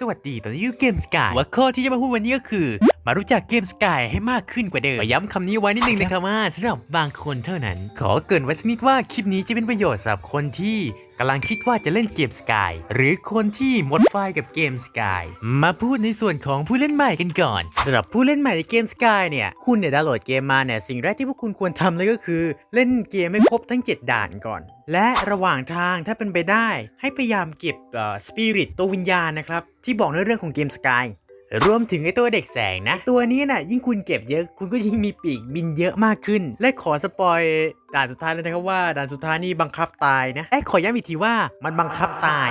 สวัสดีตอนนี้อยู่เกมสกายหัวข้อที่จะมาพูดวันนี้ก็คือ มารู้จักเกมสกายให้มากขึ้นกว่าเดิมขอย้ำคำนี้ไว้นิดนึงนะครับว่าสำหรับบางคนเท่านั้น ขอเกรินไว้สักนิดว่าคลิปนี้จะเป็นประโยชน์สำหรับคนที่ กำลังคิดว่าจะเล่นเกมสกายหรือคนที่หมดไฟกับเกมสกายมาพูดในส่วนของผู้เล่นใหม่กันก่อนสำหรับผู้เล่นใหม่ในเกมสกายเนี่ยคุณเนี่ยดาวน์โหลดเกมมาเนี่ยสิ่งแรกที่พวกคุณควรทำเลยก็คือ เล่นเกมให้ครบทั้ง 7 ด่านก่อน และระหว่างทางถ้าเป็นไปได้ ให้พยายามเก็บสปิริตตัววิญญาณนะครับที่บอกในเรื่องของเกมสกาย รวมถึงไอตัวเด็กแสงนะ ตัวนี้น่ะยิ่งคุณเก็บเยอะคุณก็ยิ่งมีปีกบินเยอะมากขึ้น และขอสปอยด่านสุดท้ายเลยนะครับว่าด่านสุดท้ายนี่บังคับตายนะไอ้ยขอย้ำอีกทีว่ามันบังคับตาย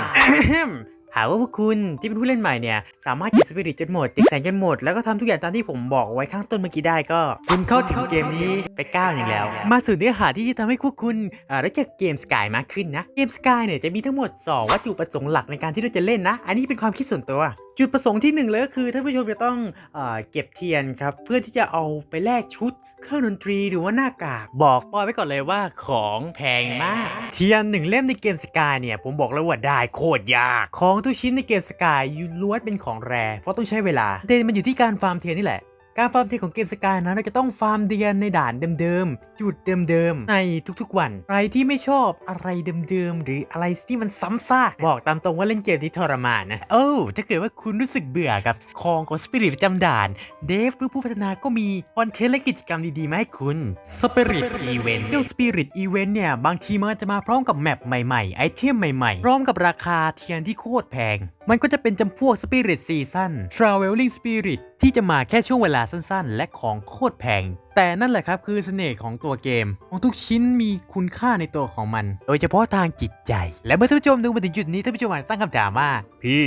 หากว่าพวกคุณที่เป็นผู้เล่นใหม่เนี่ย สามารถเก็บสปิริตจนหมดติดแสงจนหมด แล้วก็ทำทุกอย่างตามที่ผมบอกไว้ข้างต้นเมื่อกี้ได้ก็ คุณเข้าถึงเกมนี้ไปก้าวอย่างแล้ว มาสู่เนื้อหาที่จะทำให้พวกคุณอ่ารู้จักเกมสกายมากขึ้นนะ เกมสกายเนี่ยจะมีทั้งหมด 2 วัตถุประสงค์หลักในการที่เราจะเล่นนะ อันนี้เป็นความคิดส่วนตัวจุดประสงค์ที่หนึ่งเลยก็คือท่านผู้ชมจะต้องเออเก็บเทียนครับ เพื่อที่จะเอาไปแลกชุด เครื่องดนตรีหรือว่าหน้ากากบอกปอยไว้ก่อนเลยว่าของแพงมาก เทียนหนึ่งเล่มในเกมสกายเนี่ยผมบอกเลยว่าได้โคตรยากของทุกชิ้นในเกมสกายยูล้วนเป็นของแรเพราะต้องใช้เวลาเดนมันอยู่ที่การฟาร์มเทียนนี่แหละ การฟาร์มเทียนของเกมสกายนะเราจะต้องฟาร์มเทียนในด่านเดิมๆ จุดเดิมๆ ในทุกๆวัน ใครที่ไม่ชอบอะไรเดิมๆ หรืออะไรที่มันซ้ำซากบอกตามตรงว่าเล่นเกมที่ทรมานนะ โอ้ถ้าเกิดว่าคุณรู้สึกเบื่อกับของของสปิริตประจำด่าน เดฟหรือผู้พัฒนาก็มีคอนเทนต์และกิจกรรมดีๆ มาให้คุณ Spirit Event เจ้า Spirit Event เนี่ย บางทีมันจะมาพร้อมกับแมปใหม่ๆ ไอเทมใหม่ๆ พร้อมกับราคาเทียนที่โคตรแพง มันก็จะเป็นจำพวก Spirit Season Traveling Spirit ที่ จะมาแค่ช่วงเวลาสั้นๆ และของโคตรแพง แต่นั่นแหละครับคือเสน่ห์ของตัวเกม ของทุกชิ้นมีคุณค่าในตัวของมัน โดยเฉพาะทางจิตใจ และเมื่อท่านผู้ชมดูมาถึงจุดนี้ท่านผู้ชมอาจตั้งคำถามว่าพี่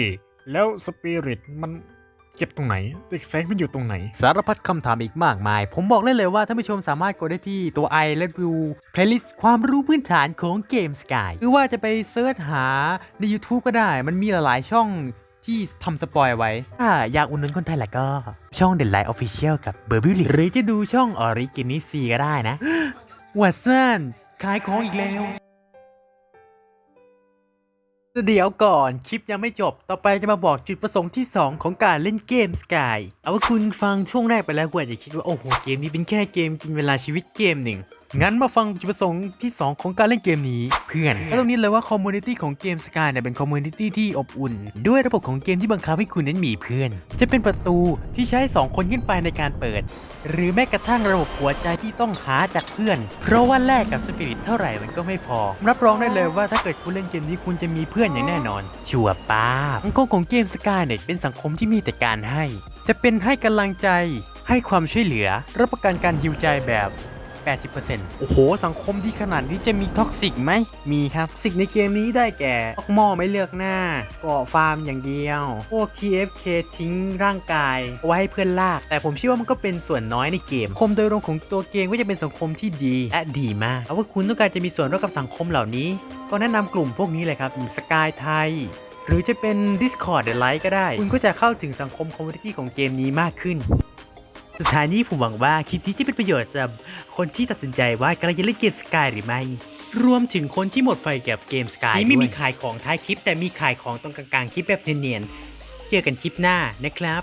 แล้วสปิริตมันเก็บตรงไหนเด็กแสงมันอยู่ตรงไหน สารพัดคำถามอีกมากมาย ผมบอกได้เลยว่าท่านผู้ชมสามารถกดได้ที่ตัว i และดู playlist ความรู้พื้นฐานของเกม Sky หรือว่าจะไปเซิร์ชหาใน YouTube ก็ได้ มันมีหลายๆช่อง ที่ทำสปอยไว้ ถ้าอยากอุดหนุนคนไทยแล้วก็ ช่อง The Light Official กับ b u r b e r r y หรือจะดูช่อง Origin C ก็ได้นะวัดซ่านขายของอีกแล้วเดี๋ยวก่อนคลิปยังไม่จบ ต่อไปจะมาบอกจุดประสงค์ที่ 2 ของการเล่นเกม Sky เอาว่าคุณฟังช่วงแรกไปแล้วคุณอาจจะคิดว่า โอ้โห เกมนี้เป็นแค่เกมกินเวลาชีวิตเกมหนึ่ง งั้นมาฟังจุดประสงค์ที่ 2 ของการเล่นเกมนี้เพื่อนก็ตรงนี้เลยว่าคอมมูนิตี้ของเกม Sky เนี่ยเป็นคอมมูนิตี้ที่อบอุ่น ด้วยระบบของเกมที่บังคับให้คุณนั้นมีเพื่อน จะเป็นประตูที่ใช้ 2 คนขึ้นไปในการเปิด หรือแม้กระทั่งระบบหัวใจที่ต้องหาจากเพื่อน เพราะว่าแลกกับสปิริตเท่าไหร่มันก็ไม่พอ รับรองได้เลยว่าถ้าเกิดคุณเล่นเกมนี้คุณจะมีเพื่อนอย่างแน่นอน ชัวร์ป้าบสังคมของเกมสกายเนี่ยเป็นสังคมที่มีแต่การให้ จะเป็นให้กำลังใจ ให้ความช่วยเหลือรับประกันการฮิวใจแบบ 80%โอ้โห สังคมที่ขนาดนี้จะมีท็อกซิกไหม มีครับสิกในเกมนี้ได้แก่พวกหม้อไม่เลือกหน้าเกาะฟาร์มอย่างเดียว พวก TFK ทิ้งร่างกายเอาไว้ให้เพื่อนลาก แต่ผมเชื่อว่ามันก็เป็นส่วนน้อยในเกมคมโดยรวมของตัวเกมก็จะเป็นสังคมที่ดีและดีมากเอาว่าคุณต้องการจะมีส่วนร่วมกับสังคมเหล่านี้ ก็แนะนำกลุ่มพวกนี้เลยครับสกายไทยหรือจะเป็น Discord หรือไลค์ก็ได้ คุณก็จะเข้าถึงสังคมคอมมูนิตี้ของเกมนี้มากขึ้น สุดท้ายนี้ผมหวังว่าคลิปนี้จะเป็นประโยชน์สำหรับคนที่ตัดสินใจว่ากำลังจะเล่นเกมสกายหรือไม่ รวมถึงคนที่หมดไฟกับเกมสกายนี่ไม่มีขายของท้ายคลิป แต่มีขายของตรงกลางๆคลิปแบบเนียนๆเจอกันคลิปหน้านะครับ